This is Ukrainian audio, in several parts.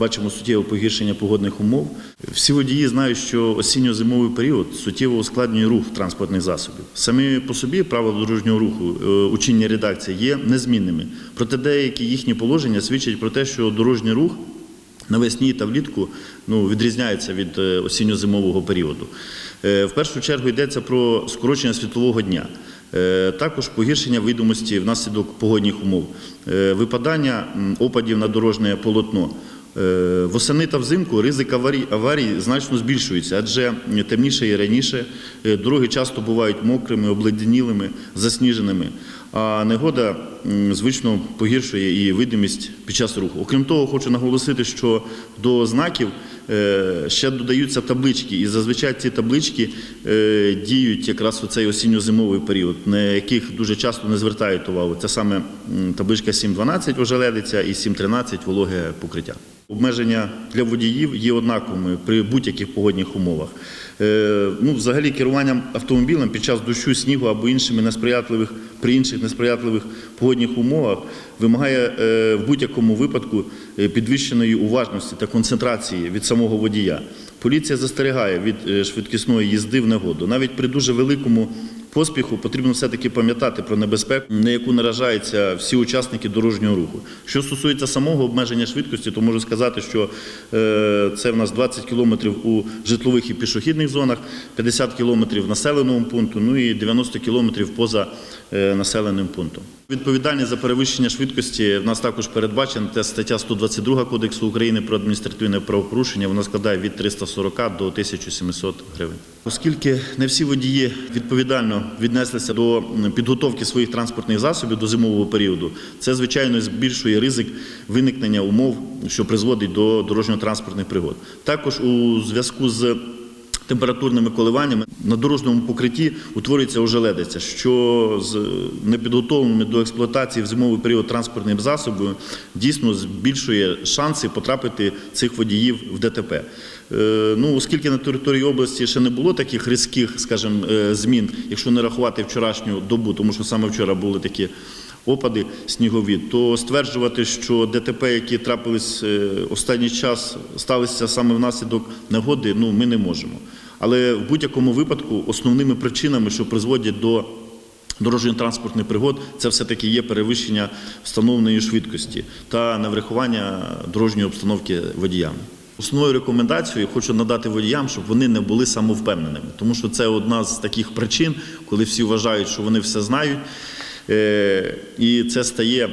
бачимо суттєве погіршення погодних умов. Всі водії знають, що осінньо-зимовий період суттєво ускладнює рух транспортних засобів. Самі по собі правила дорожнього руху е, у редакції є незмінними. Проте деякі їхні положення свідчать про те, що дорожній рух навесні та влітку ну, відрізняється від е, осінньо-зимового періоду. Е, В першу чергу йдеться про скорочення світлового дня. Також погіршення видимості внаслідок погодних умов, випадання опадів на дорожнє полотно. Е, Восени та взимку ризик аварій, аварій значно збільшується, адже темніше і раніше е, дороги часто бувають мокрими, обледенілими, засніженими, а негода звично погіршує і видимість під час руху. Окрім того, хочу наголосити, що до знаків е, ще додаються таблички, і зазвичай ці таблички діють якраз у цей осінньо-зимовий період, на яких дуже часто не звертають увагу. Це саме табличка 7.12 ожеледиця і 7.13 вологе покриття. Обмеження для водіїв є однаковими при будь-яких погодних умовах. Е, ну, взагалі, керуванням автомобілем під час дощу, снігу або іншими несприятливих при інших несприятливих погодних умовах вимагає е, в будь-якому випадку е, підвищеної уважності та концентрації від самого водія. Поліція застерігає від швидкісної їзди в негоду. Навіть при дуже великому поспіху потрібно все-таки пам'ятати про небезпеку, на яку наражаються всі учасники дорожнього руху. Що стосується самого обмеження швидкості, то можу сказати, що е, це в нас 20 кілометрів у житлових і пішохідних зонах, 50 кілометрів в населеному пункту, ну і 90 кілометрів поза е, населеним пунктом. Відповідальність за перевищення швидкості в нас також передбачена. Це стаття 122 Кодексу України про адміністративне правопорушення. Вона складає від 340 до 1700 гривень. Оскільки не всі водії відповідально віднеслися до підготовки своїх транспортних засобів до зимового періоду, це звичайно збільшує ризик виникнення умов, що призводить до дорожньо-транспортних пригод. Також у зв'язку з температурними коливаннями на дорожньому покритті утворюється ожеледиця, що з непідготовленими до експлуатації в зимовий період транспортним засобом дійсно збільшує шанси потрапити цих водіїв в ДТП. Е, Ну, оскільки на території області ще не було таких різких, скажімо, е, змін, якщо не рахувати вчорашню добу, тому що саме вчора були такі опади снігові, то стверджувати, що ДТП, які трапились е, останній час, сталися саме внаслідок негоди, ну ми не можемо. Але в будь-якому випадку основними причинами, що призводять до дорожньо-транспортних пригод, це все-таки є перевищення встановленої швидкості та неврахування дорожньої обстановки водіями. Основною рекомендацією хочу надати водіям, щоб вони не були самовпевненими, тому що це одна з таких причин, коли всі вважають, що вони все знають, Е, і це стає.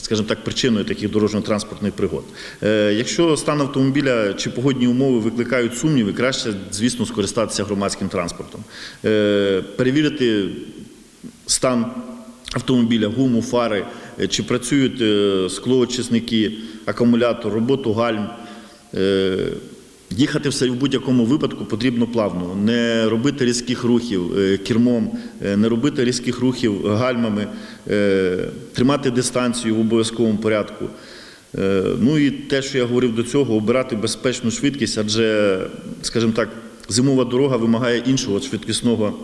Скажімо так, причиною таких дорожньо-транспортних пригод. Е, Якщо стан автомобіля чи погодні умови викликають сумніви, краще, звісно, скористатися громадським транспортом. Е, Перевірити стан автомобіля, гуму, фари, е, чи працюють склоочисники, акумулятор, роботу гальм. Їхати все в будь-якому випадку потрібно плавно, не робити різких рухів е, кермом, е, не робити різких рухів гальмами, е, тримати дистанцію в обов'язковому порядку. Ну і те, що я говорив до цього, обирати безпечну швидкість, адже, скажімо так, зимова дорога вимагає іншого швидкісного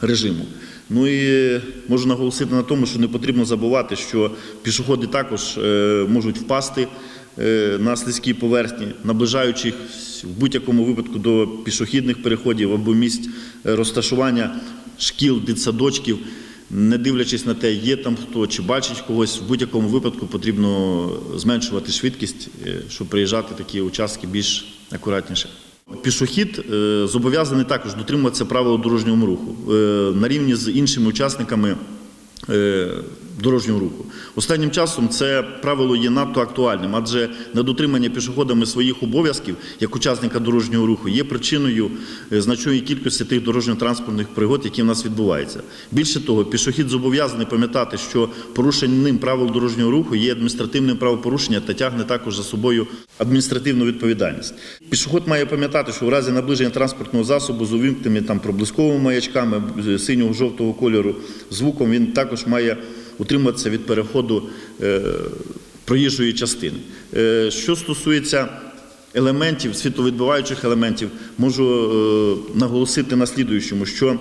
режиму. Ну і можу наголосити на тому, що не потрібно забувати, що пішоходи також можуть впасти на слизькій поверхні, наближаючись в будь-якому випадку до пішохідних переходів або місць е, розташування шкіл, дитсадочків. Не дивлячись на те, є там хто чи бачить когось, в будь-якому випадку потрібно зменшувати швидкість, е, щоб приїжджати такі участки більш акуратніше. Пішохід е, зобов'язаний також дотримуватися правил дорожнього руху е, на рівні з іншими учасниками е, дорожнього руху. Останнім часом це правило є надто актуальним, адже недотримання пішоходами своїх обов'язків як учасника дорожнього руху є причиною е, значної кількості тих дорожньо-транспортних пригод, які в нас відбуваються. Більше того, пішохід зобов'язаний пам'ятати, що порушення ним правил дорожнього руху є адміністративним правопорушенням та тягне також за собою адміністративну відповідальність. Пішохід має пам'ятати, що в разі наближення транспортного засобу з увімкненими там проблисковими маячками синього жовтого кольору звуком він також має утримуватися від переходу е, проїжджої частини. Е, що стосується елементів, світловідбиваючих елементів, можу е, наголосити на слідуючому, що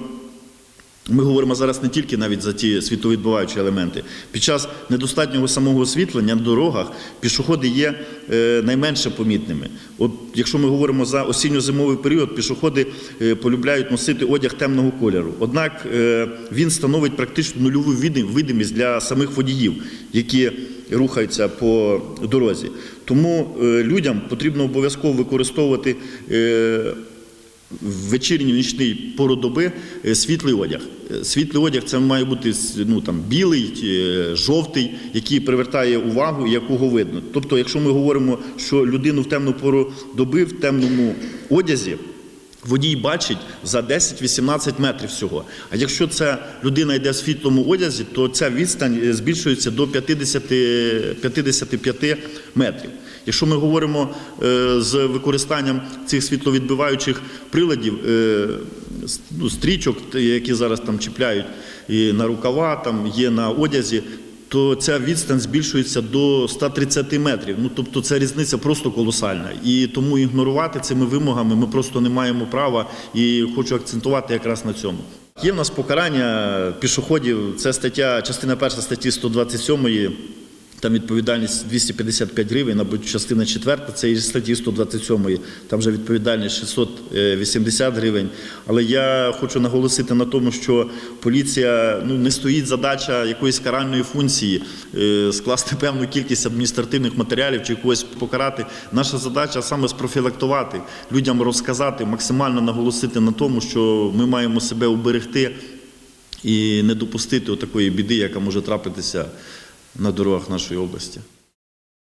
Ми говоримо зараз не тільки навіть за ті світловідбиваючі елементи. Під час недостатнього самого освітлення на дорогах пішоходи є е, найменше помітними. От якщо ми говоримо за осінньо-зимовий період, пішоходи е, полюбляють носити одяг темного кольору. Однак е, він становить практично нульову видимість для самих водіїв, які рухаються по дорозі. Тому людям потрібно обов'язково використовувати. Вечірній нічний пору доби е, світлий одяг. Е, Світлий одяг це має бути ну, там, білий, е, жовтий, який привертає увагу якого видно. Тобто, якщо ми говоримо, що людину в темну пору доби в темному одязі. Водій бачить за 10-18 метрів всього. А якщо ця людина йде в світлому одязі, то ця відстань е, збільшується до 50, 55 метрів. Якщо ми говоримо е, з використанням цих світловідбиваючих приладів, е, ну, стрічок, які зараз там чіпляють і на рукава, там є на одязі, то ця відстань збільшується до 130 метрів. Ну тобто ця різниця просто колосальна. І тому ігнорувати цими вимогами ми просто не маємо права. І хочу акцентувати якраз на цьому. Є в нас покарання пішоходів. Це стаття, частина перша статті 127 там відповідальність 255 гривень, або частина четверта, це із статті 127, там вже відповідальність 680 гривень. Але я хочу наголосити на тому, що поліція ну, не стоїть задача якоїсь каральної функції, е, скласти певну кількість адміністративних матеріалів чи когось покарати. Наша задача саме спрофілактувати, людям розказати, максимально наголосити на тому, що ми маємо себе уберегти і не допустити такої біди, яка може трапитися на дорогах нашої області.